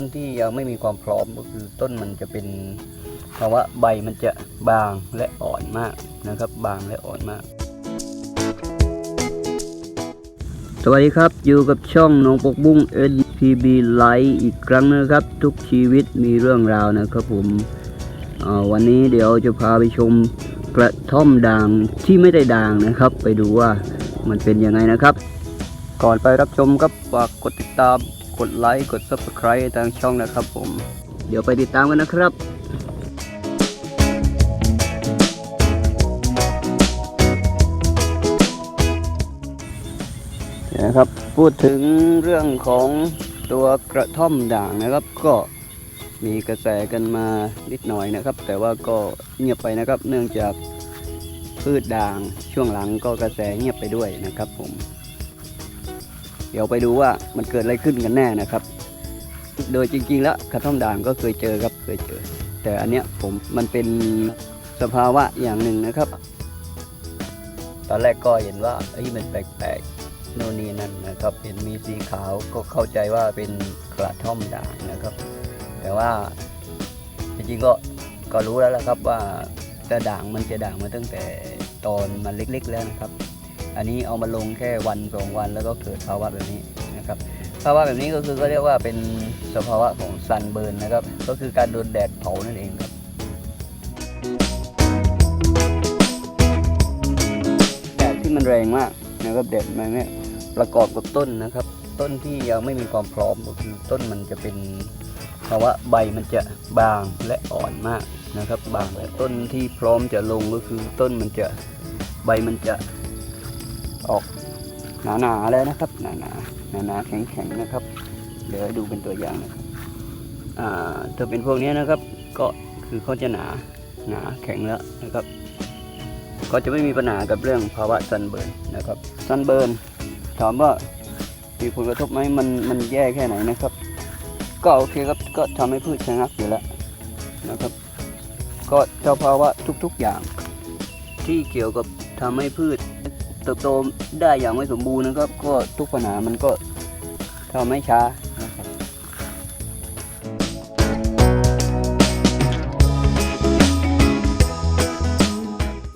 นที่ยังไม่มีความพร้อมก็คือต้นมันจะเป็นภาวะใบมันจะบางและอ่อนมากนะครับ บางและอ่อนมาก สวัสดีครับอยู่กับช่องน้องปกบุ้ง NPB Live อีกครั้งนะครับ ทุกชีวิตมีเรื่องราวนะครับผมวันนี้เดี๋ยวจะพาไปชมกระท่อมด่างที่ไม่ได้ด่างนะครับ ไปดูว่ามันเป็นยังไงนะครับ ก่อนไปรับชมครับฝากกดติดตาม กดไลค์กด Subscribe ทางช่องนะครับผม เดี๋ยวไปติดตามกันนะครับนะครับ พูดถึงเรื่องของตัวกระท่อมด่างนะครับ ก็มีกระแสกันมานิดหน่อยนะครับ แต่ว่าก็เงียบไปนะครับ เนื่องจากพืชด่างช่วงหลังก็กระแสเงียบไปด้วยนะครับผม เดี๋ยวไปดูว่ามันเกิดอะไรขึ้นกันแน่นะครับ โดยจริงๆ แล้วกระท่อมด่างก็เคยเจอครับเคยเจอ แต่อันเนี้ยผมมันเป็นสภาวะอย่างหนึ่งนะครับ ตอนแรกก็เห็นว่าเอ้ยมันแปลกๆโน่นนี่นั่นนะครับ เห็นมีสีขาวก็เข้าใจว่าเป็นกระท่อมด่างนะครับ แต่ว่าจริงๆก็ก็รู้แล้วละครับว่าจะด่างมันจะด่างมาตั้งแต่ตอนมันเล็กๆแล้วนะครับ อันนี้เอามาลงแค่วันสองวันแล้วก็เกิดภาวะแบบนี้นะครับภาวะแบบนี้ก็คือก็เรียกว่าเป็นสภาวะของซันเบิร์นนะครับ ก็คือการโดนแดดเผานั่นเองครับแดดที่มันแรงมากนะครับแดดมันเนี่ยประกอบกับต้นนะครับ ต้นที่ยังไม่มีความพร้อมก็คือต้นมันจะเป็นภาวะใบมันจะบางและอ่อนมากนะครับ บางและต้นที่พร้อมจะลงก็คือต้นมันจะใบมันจะ ออกหนาๆแล้วนะครับหนาๆหนาๆแข็งๆนะครับ เดี๋ยวให้ดูเป็นตัวอย่างนะครับอ่าถ้าเป็นพวกนี้นะครับ ก็คือเขาจะหนาหนาแข็งแล้วนะครับ ก็จะไม่มีปัญหากับเรื่องภาวะซันเบิร์นนะครับซันเบิร์นถามว่ามีผลกระทบไหมมันมันแย่แค่ไหนนะครับ ก็โอเคครับก็ทำให้พืชชะงักอยู่แล้วนะครับ ก็เจ้าภาวะทุกๆอย่าง ที่เกี่ยวกับทำให้พืช เติบโตได้อย่างไม่สมบูรณ์นะครับ ก็ทุกปัญหามันก็ทำให้ช้านะครับ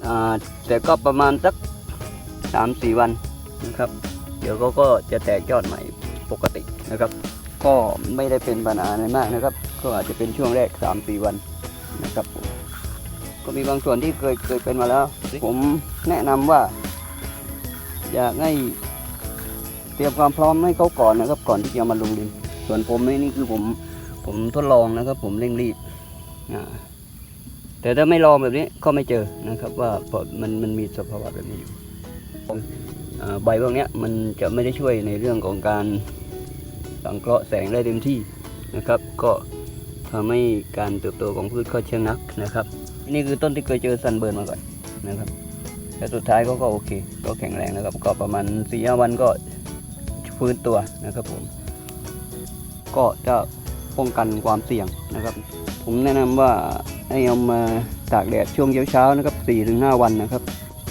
อ่าแต่ก็ประมาณสักสามสี่วันนะครับ เดี๋ยวเขาก็จะแตกยอดใหม่ปกตินะครับ ก็ไม่ได้เป็นปัญหาอะไรมากนะครับ ก็อาจจะเป็นช่วงแรกสามสี่วันนะครับ ก็มีบางส่วนที่เคยเคยเป็นมาแล้ว ผมแนะนำว่า อยากให้เตรียมความพร้อมให้เขาก่อนนะครับ ก่อนที่จะมาลงดิน ส่วนผมนี่นี่คือผมผมทดลองนะครับ ผมเร่งรีบแต่ถ้าไม่ลองแบบนี้ก็ไม่เจอนะครับ ว่ามันมันมีสภาวะแบบนี้อยู่ใบพวกนี้มันจะไม่ได้ช่วยในเรื่องของการสังเคราะห์แสงได้เต็มที่นะครับ ก็ทำให้การเติบโตของพืชก็ชะงักนะครับ นี่คือต้นที่เคยเจอซันเบิร์นมาก่อนนะครับ แต่สุดท้ายก็ก็โอเค ก็แข็งแรงนะครับก็ประมาณสี่ห้าวันก็ฟื้นตัวนะครับผม ก็จะป้องกันความเสี่ยงนะครับ ผมแนะนำว่าให้เอามาตากแดดช่วงเช้าๆนะครับ4-5วันนะครับ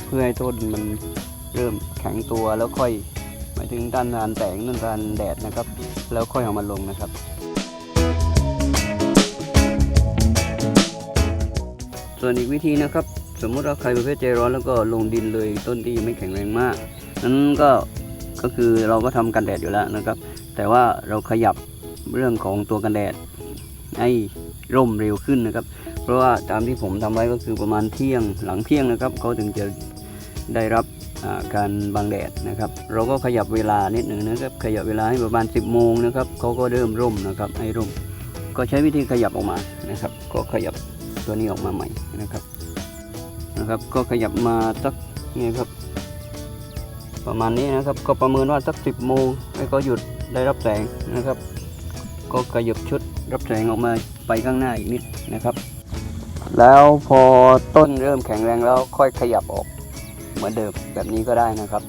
เพื่อให้ต้นมันเริ่มแข็งตัวแล้วค่อยหมายถึงด้านทานแสงด้านานแดดนะครับ แล้วค่อยเอามาลงนะครับส่วนอีกวิธีนะครับ สมมุติว่าใครประเภทใจร้อนแล้วก็ลงดินเลยต้นที่ยังไม่แข็งแรงมาก นั้นก็ก็คือเราก็ทำกันแดดอยู่แล้วนะครับ แต่ว่าเราขยับเรื่องของตัวกันแดดให้ร่มเร็วขึ้นนะครับ เพราะว่าตามที่ผมทำไว้ก็คือประมาณเที่ยงหลังเที่ยงนะครับเขาถึงจะได้รับการบังแดดนะครับ เราก็ขยับเวลานิดหนึ่งนะครับ ขยับเวลาให้ประมาณ 10 โมงนะครับเขาก็เริ่มร่มนะครับให้ร่ม ก็ใช้วิธีขยับออกมานะครับ ก็ขยับตัวนี้ออกมาใหม่นะครับ นะครับ ก็ขยับมาสักนี่ครับ ประมาณนี้นะครับ ก็ประเมินว่าสัก10โมงให้เขาหยุดได้รับแสงนะครับ ก็ขยับชุดรับแสงออกมาไปข้างหน้าอีกนิดนะครับ แล้วพอต้นเริ่มแข็งแรงแล้วค่อยขยับออกเหมือนเดิมแบบนี้ก็ได้นะครับ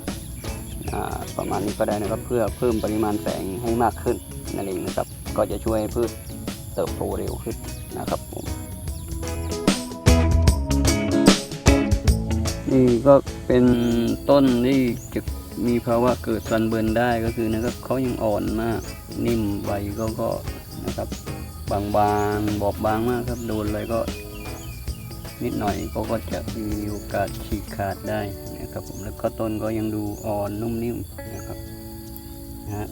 ประมาณนี้ก็ได้นะครับเพื่อเพิ่มปริมาณแสงให้มากขึ้นนั่นเองนะครับ ก็จะช่วยพืชเติบโตเร็วขึ้นนะครับผม ก็เป็นต้นที่จะมีภาวะเกิดซันเบิร์นได้ก็คือนะครับเขายังอ่อนมาก นิ่มใบก็ก็นะครับบางๆบอบบางมากครับโดนเลยก็ นิดหน่อยก็ก็จะมีโอกาสฉีกขาดได้นะครับผมแล้วก็ต้นก็ยังดูอ่อนนุ่มนิ่มนะครับนะฮะ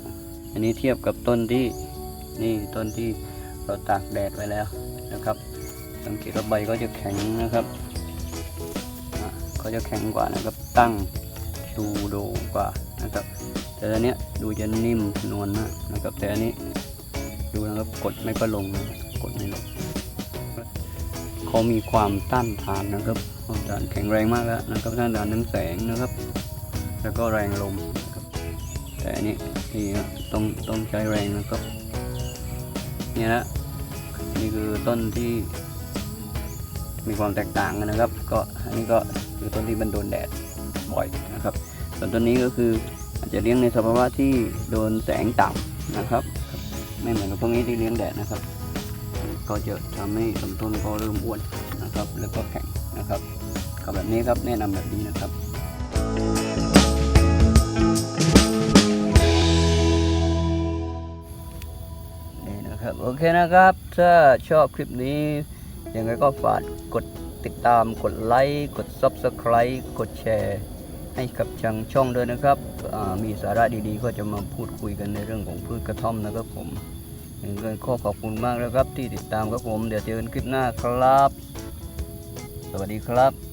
อันนี้เทียบกับต้นที่นี่ต้นที่เราตากแดดไว้แล้วนะครับ สังเกตว่าใบก็จะแข็งนะครับ ก็จะแข็งกว่านะครับ ตั้งดูโดกว่านะครับ แต่อันเนี้ยดูจะนิ่มนวลมากนะครับ แต่อันนี้ดูนะครับกดไม่ก็ลงนะกดไม่ลงเขามีความต้านทานนะครับความต้านแข็งแรงมากแล้วนะครับต้านทานน้ำแสงนะครับ แล้วก็แรงลมครับแต่อันนี้นี่ต้องต้องใช้แรงนะครับเนี่ยนะนี่คือต้นที่มีความแตกต่างกันนะครับ ก็อันนี้ก็คือต้นที่มันโดนแดดบ่อยนะครับ ส่วนต้นนี้ก็คืออาจจะเลี้ยงในสภาวะที่โดนแสงต่ำนะครับ ไม่เหมือนกับพวกนี้ที่เลี้ยงแดดนะครับ ก็จะทำให้ลำต้นก็เริ่มอ้วนนะครับ แล้วก็แข็งนะครับก็แบบนี้ครับแนะนำแบบนี้นะครับนี่นะครับ โอเคนะครับ ถ้าชอบคลิปนี้ยังไงก็ฝากกด ติดตามกดไลค์กด Subscribe กดแชร์ ให้กับทางช่องด้วยนะครับ มีสาระดีๆ ก็จะมาพูดคุยกันในเรื่องของพืชกระท่อมนะครับผมเงินข้อขอบคุณมากนะครับที่ติดตามครับผม เดี๋ยวเจอกันคลิปหน้าครับ สวัสดีครับ